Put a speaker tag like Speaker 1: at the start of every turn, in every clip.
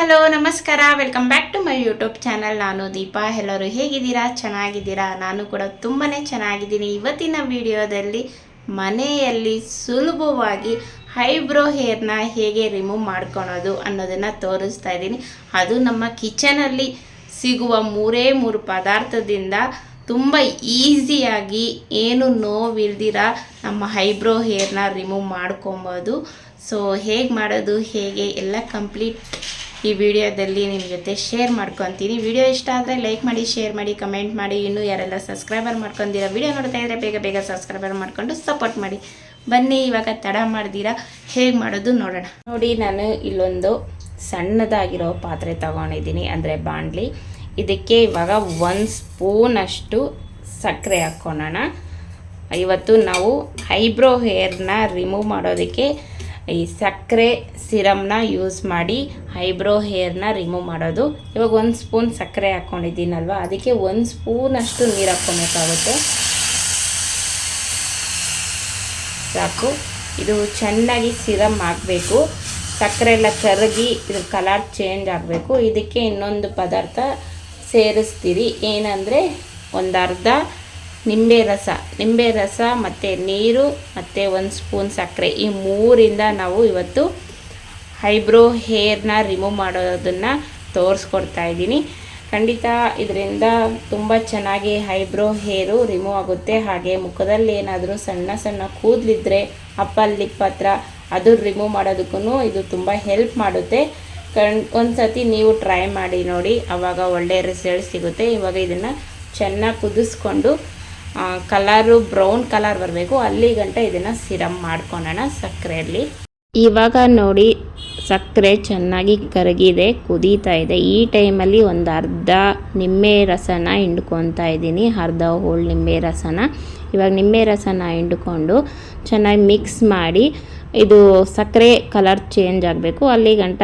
Speaker 1: Hello, ನಮಸ್ಕಾರ. Welcome back to my YouTube channel ನಾನು ದೀಪಾ. ಎಲ್ಲರೂ ಹೇಗಿದ್ದೀರಾ? ಚೆನ್ನಾಗಿದ್ದೀರಾ? ನಾನು ಕೂಡ ತುಂಬಾ ಚೆನ್ನಾಗಿದ್ದೀನಿ. ಇವತ್ತಿನ ವಿಡಿಯೋದಲ್ಲಿ ಮನೆಯಲ್ಲಿ ಸುಲಭವಾಗಿ ಹೈಬ್ರೋ ಹೇರ್ನ ಹೇಗೆ ರಿಮೂವ್ ಮಾಡ್ಕೊಳೋದು ಅನ್ನೋದನ್ನು ತೋರಿಸ್ತಾ ಇದ್ದೀನಿ. ಅದು ನಮ್ಮ ಕಿಚನಲ್ಲಿ ಸಿಗುವ ಮೂರೇ ಮೂರು ಪದಾರ್ಥದಿಂದ ತುಂಬ ಈಸಿಯಾಗಿ ಏನು ನೋವಿಲ್ದಿರ ನಮ್ಮ ಹೈಬ್ರೋ ಹೇರ್ನ ರಿಮೂವ್ ಮಾಡ್ಕೊಬೋದು. ಸೊ ಹೇಗೆ ಮಾಡೋದು? ಹೇಗೆ? ಎಲ್ಲ ಕಂಪ್ಲೀಟ್ ಈ ವಿಡಿಯೋದಲ್ಲಿ ನಿಮ್ಮ ಜೊತೆ ಶೇರ್ ಮಾಡ್ಕೊತೀನಿ. ವಿಡಿಯೋ ಇಷ್ಟ ಆದರೆ ಲೈಕ್ ಮಾಡಿ ಶೇರ್ ಮಾಡಿ ಕಮೆಂಟ್ ಮಾಡಿ. ಇನ್ನೂ ಯಾರೆಲ್ಲ ಸಬ್ಸ್ಕ್ರೈಬರ್ ಮಾಡ್ಕೊಂಡಿರ ವಿಡಿಯೋ ನೋಡ್ತಾ ಇದ್ದರೆ ಬೇಗ ಬೇಗ ಸಬ್ಸ್ಕ್ರೈಬರ್ ಮಾಡಿಕೊಂಡು ಸಪೋರ್ಟ್ ಮಾಡಿ. ಬನ್ನಿ, ಇವಾಗ ತಡ ಮಾಡ್ದಿರಾ? ಹೇಗೆ ಮಾಡೋದು ನೋಡೋಣ. ನೋಡಿ, ನಾನು ಇಲ್ಲೊಂದು ಸಣ್ಣದಾಗಿರೋ ಪಾತ್ರೆ ತಗೊಂಡಿದ್ದೀನಿ. ಅಂದರೆ ಬಾಂಡ್ಲಿ ಇದಕ್ಕೆ ಇವಾಗ ಒಂದು ಸ್ಪೂನಷ್ಟು ಸಕ್ಕರೆ ಹಾಕ್ಕೊಳ್ಳೋಣ ಇವತ್ತು ನಾವು ಐಬ್ರೋ ಹೇರ್ನ ರಿಮೂವ್ ಮಾಡೋದಕ್ಕೆ ಈ ಸಕ್ಕರೆ ಸಿರಮ್ನ ಯೂಸ್ ಮಾಡಿ ಐಬ್ರೋ ಹೇರ್ನ ರಿಮೂವ್ ಮಾಡೋದು. ಇವಾಗ ಒಂದು ಸ್ಪೂನ್ ಸಕ್ಕರೆ ಹಾಕ್ಕೊಂಡಿದ್ದೀನಲ್ವ ಅದಕ್ಕೆ ಒಂದು ಸ್ಪೂನಷ್ಟು ನೀರು ಹಾಕ್ಕೊಬೇಕಾಗುತ್ತೆ. ಸಾಕು. ಇದು ಚೆನ್ನಾಗಿ ಸಿರಮ್ ಹಾಕಬೇಕು ಸಕ್ಕರೆ ಎಲ್ಲ ಕರಗಿ ಇದ್ರ ಕಲರ್ ಚೇಂಜ್ ಆಗಬೇಕು. ಇದಕ್ಕೆ ಇನ್ನೊಂದು ಪದಾರ್ಥ ಸೇರಿಸ್ತೀರಿ. ಏನಂದರೆ ಒಂದು ಅರ್ಧ ನಿಂಬೆ ರಸ. ನಿಂಬೆ ರಸ ಮತ್ತು ನೀರು ಮತ್ತು ಒಂದು ಸ್ಪೂನ್ ಸಕ್ಕರೆ. ಈ ಮೂರಿಂದ ನಾವು ಇವತ್ತು ಐಬ್ರೋ ಹೇರ್ನ ರಿಮೂವ್ ಮಾಡೋದನ್ನು ತೋರಿಸ್ಕೊಡ್ತಾ ಇದ್ದೀನಿ. ಖಂಡಿತ ಇದರಿಂದ ತುಂಬ ಚೆನ್ನಾಗಿ ಐಬ್ರೋ ಹೇರು ರಿಮೂವ್ ಆಗುತ್ತೆ. ಹಾಗೆ ಮುಖದಲ್ಲಿ ಏನಾದರೂ ಸಣ್ಣ ಸಣ್ಣ ಕೂದಲಿದ್ದರೆ ಅಪ್ಪಲ್, ಲಿಪ್ ಹತ್ರ ಅದು ರಿಮೂವ್ ಮಾಡೋದಕ್ಕೂ ಇದು ತುಂಬ ಹೆಲ್ಪ್ ಮಾಡುತ್ತೆ. ಕಣ್ ಒಂದು ನೀವು ಟ್ರೈ ಮಾಡಿ ನೋಡಿ. ಆವಾಗ ಒಳ್ಳೆಯ ರಿಸಲ್ಟ್ ಸಿಗುತ್ತೆ. ಇವಾಗ ಇದನ್ನು ಚೆನ್ನಾಗಿ ಕುದಿಸ್ಕೊಂಡು ಕಲರು ಬ್ರೌನ್ ಕಲರ್ ಬರಬೇಕು. ಅಲ್ಲಿ ಗಂಟ ಇದನ್ನು ಸಿರಮ್ ಮಾಡ್ಕೊಳ್ಳೋಣ ಸಕ್ಕರೆಯಲ್ಲಿ. ಇವಾಗ ನೋಡಿ, ಸಕ್ಕರೆ ಚೆನ್ನಾಗಿ ಕರಗಿದೆ, ಕುದೀತಾ ಇದೆ. ಈ ಟೈಮಲ್ಲಿ ಒಂದು ಅರ್ಧ ನಿಂಬೆ ರಸನ ಹಿಂಡ್ಕೊತಾ ಇದ್ದೀನಿ. ಅರ್ಧ ಹೋಳು ನಿಂಬೆ ರಸನ. ಇವಾಗ ನಿಂಬೆ ರಸನ ಹಿಂಡ್ಕೊಂಡು ಚೆನ್ನಾಗಿ ಮಿಕ್ಸ್ ಮಾಡಿ, ಇದು ಸಕ್ಕರೆ ಕಲರ್ ಚೇಂಜ್ ಆಗಬೇಕು. ಅಲ್ಲಿ ಗಂಟ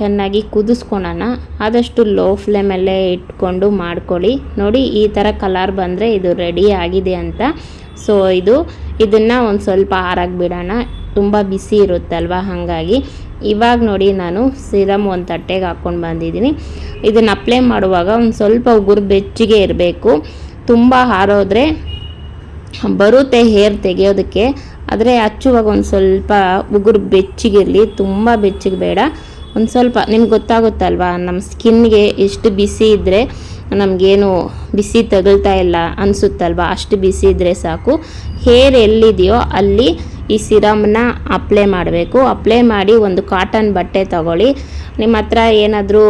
Speaker 1: ಚೆನ್ನಾಗಿ ಕುದಿಸ್ಕೊಳೋಣ. ಆದಷ್ಟು ಲೋ ಫ್ಲೇಮಲ್ಲೇ ಇಟ್ಕೊಂಡು ಮಾಡ್ಕೊಳ್ಳಿ. ನೋಡಿ, ಈ ಥರ ಕಲರ್ ಬಂದರೆ ಇದು ರೆಡಿ ಆಗಿದೆ ಅಂತ. ಸೊ ಇದು, ಇದನ್ನು ಒಂದು ಸ್ವಲ್ಪ ಆರಾಗಿ ಬಿಡೋಣ ತುಂಬ ಬಿಸಿ ಇರುತ್ತಲ್ವ? ಹಾಗಾಗಿ ಇವಾಗ ನೋಡಿ ನಾನು ಸಿರಮ್ ಒಂದು ತಟ್ಟೆಗೆ ಹಾಕ್ಕೊಂಡು ಬಂದಿದ್ದೀನಿ. ಇದನ್ನು ಅಪ್ಲೈ ಮಾಡುವಾಗ ಒಂದು ಸ್ವಲ್ಪ ಉಗುರು ಬೆಚ್ಚಿಗೆ ಇರಬೇಕು. ತುಂಬ ಹಾರೋದ್ರೆ ಬರುತ್ತೆ ಹೇರ್ ತೆಗೆಯೋದಕ್ಕೆ. ಆದರೆ ಹಚ್ಚುವಾಗ ಒಂದು ಸ್ವಲ್ಪ ಉಗುರು ಬೆಚ್ಚಗಿರಲಿ, ತುಂಬ ಬೆಚ್ಚಗೆ ಬೇಡ. ಒಂದು ಸ್ವಲ್ಪ, ನಿಮ್ಗೆ ಗೊತ್ತಾಗುತ್ತಲ್ವಾ ನಮ್ಮ ಸ್ಕಿನ್ಗೆ ಎಷ್ಟು ಬಿಸಿ ಇದ್ದರೆ ನಮಗೇನು ಬಿಸಿ ತಗಲ್ತಾ ಇಲ್ಲ ಅನಿಸುತ್ತಲ್ವ? ಅಷ್ಟು ಬಿಸಿ ಇದ್ದರೆ ಸಾಕು. ಹೇರ್ ಎಲ್ಲಿದೆಯೋ ಅಲ್ಲಿ ಈ ಸಿರಮ್ನ ಅಪ್ಲೈ ಮಾಡಬೇಕು. ಅಪ್ಲೈ ಮಾಡಿ ಒಂದು ಕಾಟನ್ ಬಟ್ಟೆ ತಗೊಳ್ಳಿ. ನಿಮ್ಮ ಹತ್ರ ಏನಾದರೂ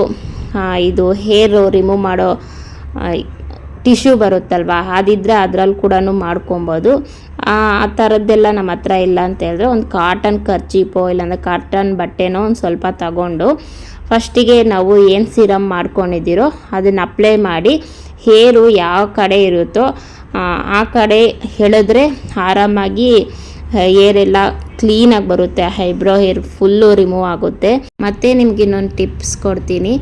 Speaker 1: ಇದು ಹೇರ್ ರಿಮೂವ್ ಮಾಡೋ ಟಿಶ್ಯೂ ಬರುತ್ತಲ್ವ? ಅದಿದ್ದರೆ ಅದರಲ್ಲಿ ಕೂಡ ಮಾಡ್ಕೊಬೋದು. ಆ ಥರದ್ದೆಲ್ಲ ನಮ್ಮ ಹತ್ರ ಇಲ್ಲ ಅಂತ ಹೇಳಿದ್ರೆ ಒಂದು ಕಾಟನ್ ಖರ್ಚೀಪೋ ಇಲ್ಲಾಂದರೆ ಕಾಟನ್ ಬಟ್ಟೆನೋ ಒಂದು ಸ್ವಲ್ಪ ತಗೊಂಡು ಫಸ್ಟಿಗೆ ನಾವು ಏನು ಸಿರಮ್ ಮಾಡ್ಕೊಂಡಿದ್ದೀರೋ ಅದನ್ನು ಅಪ್ಲೈ ಮಾಡಿ ಹೇರು ಯಾವ ಕಡೆ ಇರುತ್ತೋ, ಆ ಕಡೆ ಹೇಳಿದ್ರೆ ಆರಾಮಾಗಿ ಹೇರೆಲ್ಲ ಕ್ಲೀನಾಗಿ ಬರುತ್ತೆ ಹೈಬ್ರೋ ಹೇರ್ ಫುಲ್ಲು ರಿಮೂವ್ ಆಗುತ್ತೆ. ಮತ್ತು ನಿಮ್ಗೆ ಇನ್ನೊಂದು ಟಿಪ್ಸ್ ಕೊಡ್ತೀನಿ.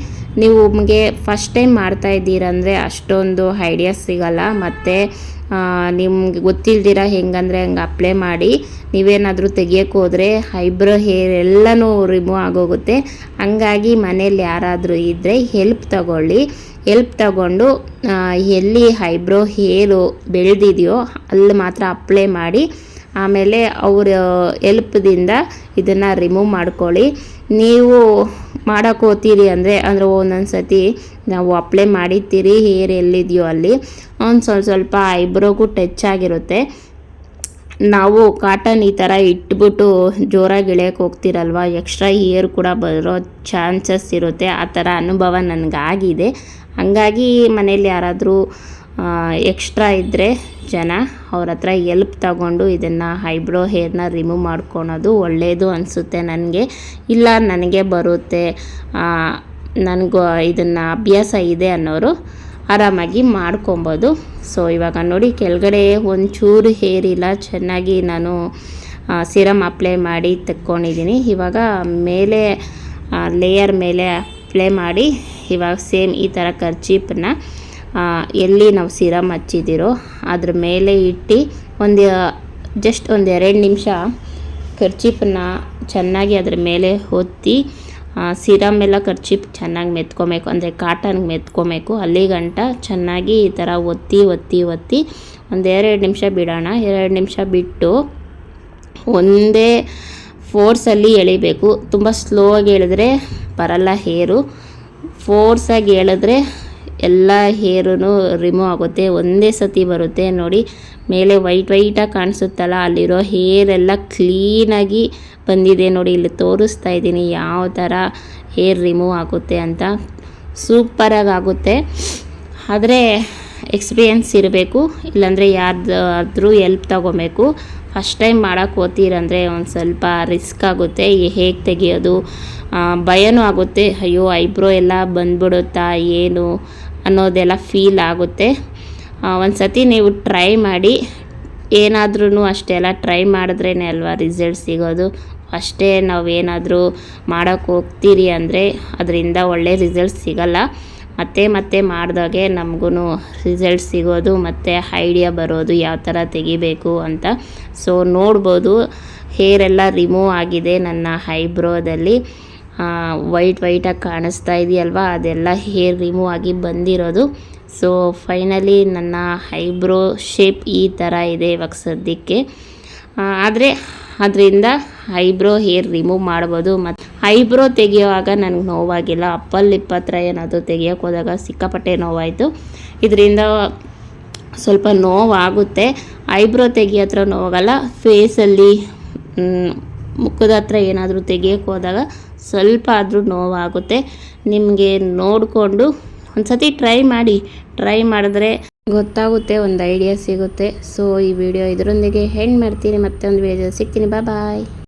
Speaker 1: ನೀವು ನಿಮಗೆ ಫಸ್ಟ್ ಟೈಮ್ ಮಾಡ್ತಾ ಇದ್ದೀರಂದರೆ ಅಷ್ಟೊಂದು ಐಡಿಯಾಸ್ ಸಿಗಲ್ಲ. ಮತ್ತು ನಿಮ್ಗೆ ಗೊತ್ತಿಲ್ದಿರ ಹೆಂಗಂದರೆ ಹಂಗೆ ಅಪ್ಲೈ ಮಾಡಿ. ನೀವೇನಾದರೂ ತೆಗಿಯೋಕೆ ಹೋದರೆ ಐಬ್ರೋ ಹೇರ್ ಎಲ್ಲನೂ ರಿಮೂವ್ ಆಗೋಗುತ್ತೆ. ಹಂಗಾಗಿ ಮನೇಲಿ ಯಾರಾದರೂ ಇದ್ದರೆ ಹೆಲ್ಪ್ ತಗೊಳ್ಳಿ. ಹೆಲ್ಪ್ ತಗೊಂಡು ಎಲ್ಲಿ ಐಬ್ರೋ ಹೇರು ಬೆಳೆದಿದೆಯೋ ಅಲ್ಲಿ ಮಾತ್ರ ಅಪ್ಲೈ ಮಾಡಿ. ಆಮೇಲೆ ಅವ್ರ ಎಲ್ಪ್ದಿಂದ ಇದನ್ನು ರಿಮೂವ್ ಮಾಡ್ಕೊಳ್ಳಿ. ನೀವು ಮಾಡೋಕೆ ಹೋಗ್ತೀರಿ ಅಂದರೆ ಅಂದರೆ ಒಂದೊಂದು ಸತಿ ನಾವು ಅಪ್ಲೈ ಮಾಡಿರ್ತೀರಿ ಹೇರ್ ಎಲ್ಲಿದೆಯೋ ಅಲ್ಲಿ. ಒಂದು ಸ್ವಲ್ಪ ಸ್ವಲ್ಪ ಐಬ್ರೋಗೂ ಟಚ್ ಆಗಿರುತ್ತೆ. ನಾವು ಕಾಟನ್ ಈ ಥರ ಇಟ್ಬಿಟ್ಟು ಜೋರಾಗಿ ಇಳಿಯೋಕೆ ಹೋಗ್ತಿರಲ್ವ? ಎಕ್ಸ್ಟ್ರಾ ಏರ್ ಕೂಡ ಬರೋ ಚಾನ್ಸಸ್ ಇರುತ್ತೆ. ಆ ಥರ ಅನುಭವ ನನಗಾಗಿದೆ. ಹಾಗಾಗಿ ಮನೇಲಿ ಯಾರಾದರೂ ಎಕ್ಸ್ಟ್ರಾ ಇದ್ದರೆ ಜನ ಅವ್ರ ಹತ್ರ ಎಲ್ಪ್ ತಗೊಂಡು ಇದನ್ನು ಐಬ್ರೋ ಹೇರ್ನ ರಿಮೂವ್ ಮಾಡ್ಕೊಳೋದು ಒಳ್ಳೆಯದು ಅನಿಸುತ್ತೆ ನನಗೆ. ಇಲ್ಲ, ನನಗೆ ಬರುತ್ತೆ. ನನಗೂ ಇದನ್ನು ಅಭ್ಯಾಸ ಇದೆ ಅನ್ನೋರು ಆರಾಮಾಗಿ ಮಾಡ್ಕೊಬೋದು. ಸೊ ಇವಾಗ ನೋಡಿ ಕೆಳಗಡೆ ಒಂಚೂರು ಹೇರಿಲ್ಲ ಚೆನ್ನಾಗಿ ನಾನು ಸಿರಮ್ ಅಪ್ಲೈ ಮಾಡಿ ತಕ್ಕೊಂಡಿದ್ದೀನಿ ಇವಾಗ ಮೇಲೆ ಲೇಯರ್ ಮೇಲೆ ಅಪ್ಲೈ ಮಾಡಿ ಇವಾಗ ಸೇಮ್ ಈ ಥರ ಕರ್ಚೀಪನ್ನ ಎಲ್ಲಿ ನಾವು ಸಿರಮ್ ಹಚ್ಚಿದ್ದೀರೋ ಅದ್ರ ಮೇಲೆ ಇಟ್ಟು ಒಂದು ಜಸ್ಟ್ ಒಂದು ಎರಡು ನಿಮಿಷ ಕರ್ಚೀಪನ್ನು ಚೆನ್ನಾಗಿ ಅದ್ರ ಮೇಲೆ ಹೊತ್ತಿ ಸಿರಮ್ ಎಲ್ಲ ಕರ್ಚಿಪ್ ಚೆನ್ನಾಗಿ ಮೆತ್ಕೊಬೇಕು. ಅಂದರೆ ಕಾಟನ್ಗೆ ಮೆತ್ಕೊಬೇಕು. ಅಲ್ಲಿ ಗಂಟ ಚೆನ್ನಾಗಿ ಈ ಥರ ಒತ್ತಿ ಒತ್ತಿ ಒತ್ತಿ ಒಂದೆರಡು ನಿಮಿಷ ಬಿಡೋಣ. ಎರಡು ನಿಮಿಷ ಬಿಟ್ಟು ಒಂದೇ ಫೋರ್ಸಲ್ಲಿ ಎಳಿಬೇಕು. ತುಂಬ ಸ್ಲೋ ಆಗಿ ಎಳೆದ್ರೆ ಬರಲ್ಲ ಹೇರು. ಫೋರ್ಸಾಗಿ ಎಳೆದ್ರೆ ಎಲ್ಲ ಹೇರೂ ರಿಮೂವ್ ಆಗುತ್ತೆ. ಒಂದೇ ಸತಿ ಬರುತ್ತೆ. ನೋಡಿ, ಮೇಲೆ ವೈಟ್ ವೈಟಾಗಿ ಕಾಣಿಸುತ್ತಲ್ಲ, ಅಲ್ಲಿರೋ ಹೇರ್ ಎಲ್ಲ ಕ್ಲೀನಾಗಿ ಬಂದಿದೆ. ನೋಡಿ, ಇಲ್ಲಿ ತೋರಿಸ್ತಾ ಇದ್ದೀನಿ ಯಾವ ಥರ ಹೇರ್ ರಿಮೂವ್ ಆಗುತ್ತೆ ಅಂತ. ಸೂಪರಾಗಿ ಆಗುತ್ತೆ. ಆದರೆ, ಎಕ್ಸ್ಪೀರಿಯನ್ಸ್ ಇರಬೇಕು. ಇಲ್ಲಾಂದರೆ ಯಾರ್ದಾದ್ರೂ ಎಲ್ಪ್ ತಗೋಬೇಕು. ಫಸ್ಟ್ ಟೈಮ್ ಮಾಡೋಕ್ಕೆ ಓದ್ತೀರಂದರೆ ಒಂದು ಸ್ವಲ್ಪ ರಿಸ್ಕ್ ಆಗುತ್ತೆ. ಹೇಗೆ ತೆಗಿಯೋದು? ಭಯನೂ ಆಗುತ್ತೆ. ಅಯ್ಯೋ, ಐಬ್ರೋ ಎಲ್ಲ ಬಂದ್ಬಿಡುತ್ತಾ, ಏನು? ಅನ್ನೋದೆಲ್ಲ ಫೀಲ್ ಆಗುತ್ತೆ. ಒಂದು ಸತಿ ನೀವು ಟ್ರೈ ಮಾಡಿ ಏನಾದ್ರೂ ಅಷ್ಟೆಲ್ಲ ಟ್ರೈ ಮಾಡಿದ್ರೇ ಅಲ್ವಾ ರಿಸಲ್ಟ್ ಸಿಗೋದು. ಅಷ್ಟೇ ನಾವೇನಾದರೂ ಮಾಡೋಕ್ಕೆ ಹೋಗ್ತೀರಿ ಅಂದರೆ ಅದರಿಂದ ಒಳ್ಳೆ ರಿಸಲ್ಟ್ ಸಿಗಲ್ಲ. ಮತ್ತೆ ಮತ್ತೆ ಮಾಡಿದಾಗೆ ನಮಗೂ ರಿಸಲ್ಟ್ ಸಿಗೋದು, ಮತ್ತು ಐಡಿಯಾ ಬರೋದು, ಯಾವ ಥರ ತೆಗಿಬೇಕು ಅಂತ. ಸೊ ನೋಡ್ಬೋದು. ಹೇರ್ ಎಲ್ಲ ರಿಮೂವ್ ಆಗಿದೆ ನನ್ನ ಐಬ್ರೋದಲ್ಲಿ ವೈಟ್ ವೈಟಾಗಿ ಕಾಣಿಸ್ತಾ ಇದೆಯಲ್ವಾ? ಅದೆಲ್ಲ ಹೇರ್ ರಿಮೂವ್ ಆಗಿ ಬಂದಿರೋದು. ಸೊ ಫೈನಲಿ ನನ್ನ ಐಬ್ರೋ ಶೇಪ್ ಈ ಥರ ಇದೆ ಇವಾಗ ಸದ್ಯಕ್ಕೆ. ಆದರೆ ಅದರಿಂದ ಐಬ್ರೋ ಹೇರ್ ರಿಮೂವ್ ಮಾಡ್ಬೋದು. ಮತ್ತು ಐಬ್ರೋ ತೆಗೆಯುವಾಗ ನನಗೆ ನೋವಾಗಿಲ್ಲ. ಅಪ್ಪಲ್ ಹತ್ರ ಏನಾದರೂ ತೆಗಿಯೋಕೆ ಹೋದಾಗ ಸಿಕ್ಕಾಪಟ್ಟೆ ನೋವಾಯಿತು. ಇದರಿಂದ ಸ್ವಲ್ಪ ನೋವಾಗುತ್ತೆ. ಐಬ್ರೋ ತೆಗಿಯೋ ಹತ್ರ ನೋವಾಗಲ್ಲ ಫೇಸಲ್ಲಿ ಮುಖದ ಹತ್ರ ಏನಾದರೂ ತೆಗಿಯೋಕೆ ಹೋದಾಗ ಸ್ವಲ್ಪ ಆದರೂ ನೋವಾಗುತ್ತೆ. ನಿಮಗೆ ನೋಡಿಕೊಂಡು ಒಂದು ಸತಿ ಟ್ರೈ ಮಾಡಿ ಟ್ರೈ ಮಾಡಿದ್ರೆ ಗೊತ್ತಾಗುತ್ತೆ, ಒಂದು ಐಡಿಯಾ ಸಿಗುತ್ತೆ. ಸೊ ಈ ವಿಡಿಯೋ ಇದರೊಂದಿಗೆ ಹೆಣ್ಣು ಮಾಡ್ತೀನಿ. ಮತ್ತೆ ಒಂದು ವಿಡಿಯೋ ಸಿಗ್ತೀನಿ. ಬಾಯ್